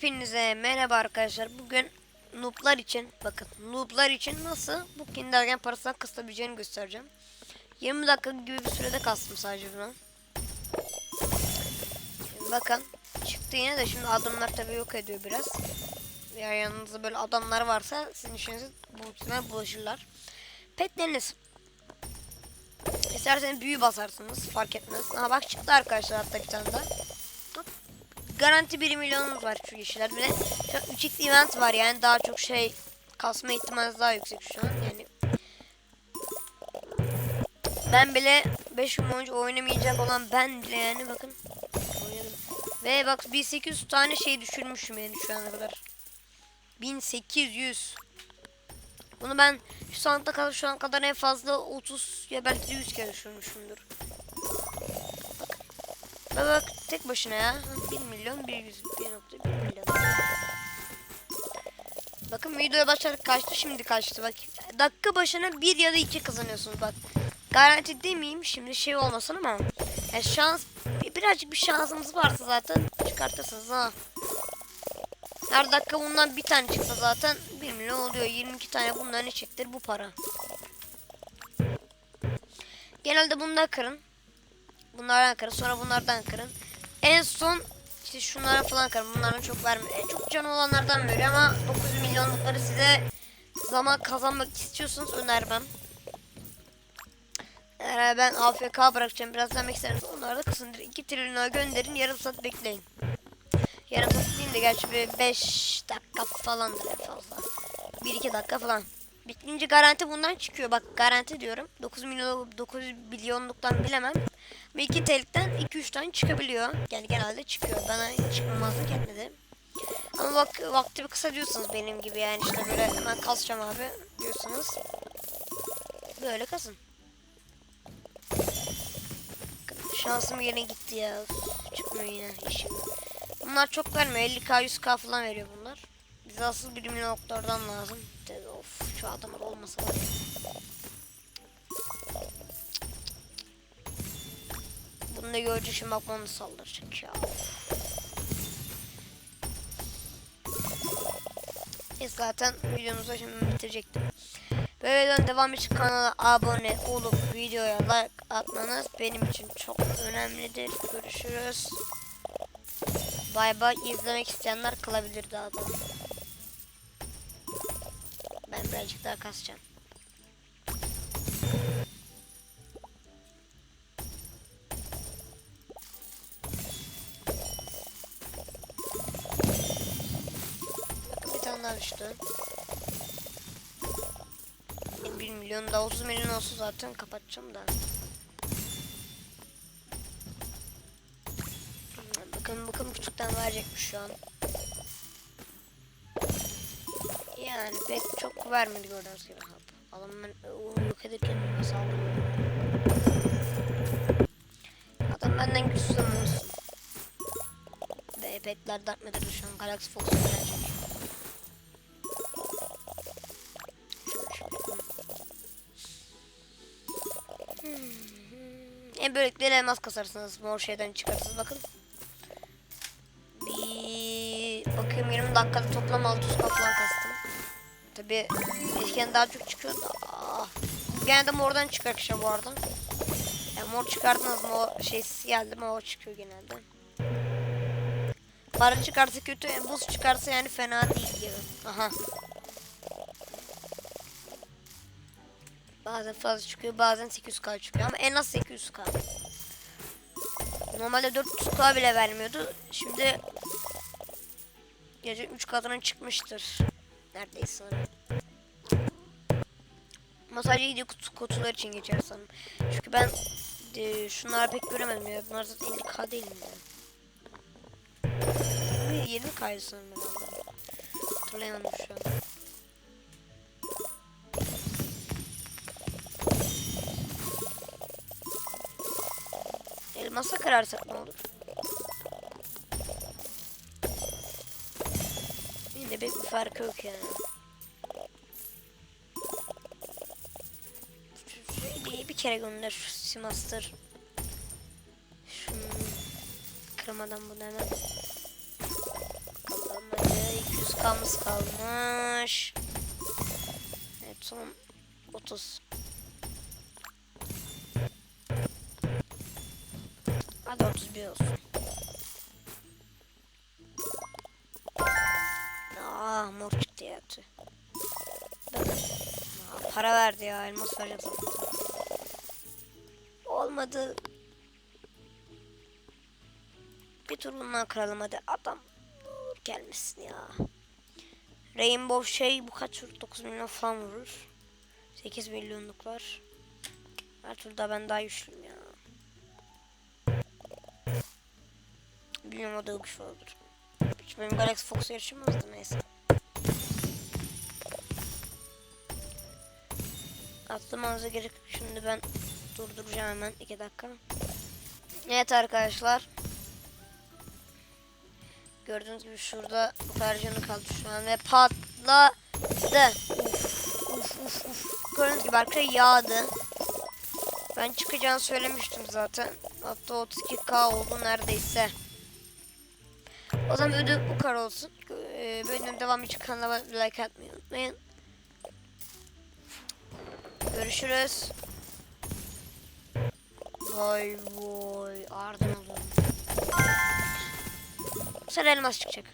Hepinize merhaba arkadaşlar. Bugün nooblar için bakın nooblar için nasıl bu kindergen parasından kısabileceğini göstereceğim. 20 dakika gibi bir sürede kastım sadece bunu. Şimdi bakın çıktı yine de şimdi adamlar tabii yok ediyor biraz. Ya yanınızda böyle adamlar varsa sizin işinize bu bulaşırlar. Petleriniz İsterseniz büyü basarsınız fark etmez. Aha bak çıktı arkadaşlar hatta bir tane daha. Garanti 1 milyonumuz var şu kişiler. Bir de şu an 3x event var yani daha çok şey kasma ihtimali daha yüksek şu an yani. Ben bile 5 gün boyunca oynamayacak olan ben bile yani bakın oynadım. Ve bak 1800 tane şey düşürmüşüm yani şu ana kadar. 1800 bunu ben şu sanata kadar şu an kadar en fazla 30 ya belki de 100 kere düşürmüşümdür. Bak, bak tek başına ya. 1 milyon 100 1.1 milyon. Bakın videoya başladık kaçtı şimdi kaçtı bak. Dakika başına 1 ya da 2 kazanıyorsunuz bak. Garanti demeyeyim şimdi şey olmasın ama. Yani şans birazcık bir şansımız varsa zaten çıkartırsınız ha. Her dakika bundan bir tane çıksa zaten 1 milyon oluyor. 22 tane bundan ne çektir bu para. Genelde bundan kırın. Bunlardan kırın. Sonra bunlardan kırın. En son işte şunlara falan kırın. Bunlardan çok vermiyor. En çok canı olanlardan veriyor ama 9 milyonlukları size zaman kazanmak istiyorsanız önermem. Eğer ben AFK bırakacağım biraz demek isterseniz onları da kısındır. 2 trilyona gönderin yarım saat bekleyin. Yarım saat değil de gerçi bir 5 dakika falandır en fazla. 1-2 dakika falan. Bitince garanti bundan çıkıyor. Bak garanti diyorum. 9 milyon 9 milyonluktan bilemem. Ve 2 TL'den 2-3 tane çıkabiliyor. Yani genelde çıkıyor. Bana çıkmamazlık etmedi. Ama bak vakti kısa diyorsunuz benim gibi yani işte böyle hemen kasacağım abi diyorsunuz. Böyle kasın. Şansım yine gitti ya. Çıkmıyor yine işim. Bunlar çok vermiyor. 50k 100k falan veriyor bunlar. Bize asıl bir milyonluklardan lazım. Of şu adamlar olmasa var. Bunu da görecek şimdi bak bana saldıracak ya. E zaten videomuzu şimdi bitirecektim. Böyleden devam için kanala abone olup videoya like atmanız benim için çok önemlidir. Görüşürüz. Bay bay izlemek isteyenler kılabilir daha da. Ben birazcık daha kasacağım. Bakın bir tane daha düştü. 1 milyon da 30 milyon olsun zaten kapatacağım da. Bakın bakın buçuktan verecekmiş şu an. Yani pek çok vermedi gördüğünüz gibi hap. Adam ben onu yok ederken nasıl? Adam benden güçsüz olsun. Ve petler Dark Matter'da şu an Galaxy Fox'a gelecek. Hmm. En böylelikle elmas kasarsınız. Mor şeyden çıkarsınız bakın. Bir bakıyorum 20 dakikada toplam 600 kaplan kastım. Tabi eskiden daha çok çıkıyordu. Ah. Gene de mordan çıkar işte bu arada. Yani mor çıkardınız mı o şey geldi mi o çıkıyor genelde. Para çıkarsa kötü, buz çıkarsa yani fena değil gibi. Aha. Bazen fazla çıkıyor, bazen 800k çıkıyor ama en az 800k. Normalde 400k bile vermiyordu. Şimdi gece 3 katına çıkmıştır. Neredeyse sanırım. Video kutu, kutular için geçer sanırım. Çünkü ben e, şunları pek göremedim ya. Bunlar zaten 50k değil mi? ya? 20 kaydı sanırım herhalde. Hatırlayamadım şu an. Elmasa kırarsak ne olur? Yine pek bir farkı yok yani. Kere gönder şu Simastır. Şunu kırmadan bunu hemen. Bakalım dakikamız kalmış. Evet son 30. Hadi 31 olsun. Aa mor çıktı ya. Aa, para verdi ya elmas vereceğim sana. Olmadı. Bir tur bundan kıralım hadi adam. Gelmesin ya. Rainbow şey bu kaç vurur? 9 milyon falan vurur. 8 milyonluklar. Her turda ben daha güçlüyüm ya. Bilmiyorum o da güçlü olur. Hiç benim Galaxy Fox yarışılmazdı neyse. Atlamanıza gerek yok. Şimdi ben durduracağım hemen 2 dakika. Evet arkadaşlar. Gördüğünüz gibi şurada canı kaldı şu an ve patladı. Uf, uf, uf. Gördüğünüz gibi arkaya yağdı. Ben çıkacağını söylemiştim zaten. Hatta 32k oldu neredeyse. O zaman ödül bu kadar olsun. Ee, Bölümün devamı için kanala like atmayı unutmayın. Görüşürüz. Vay vay. Ardın alıyorum. Sen elmas çıkacak.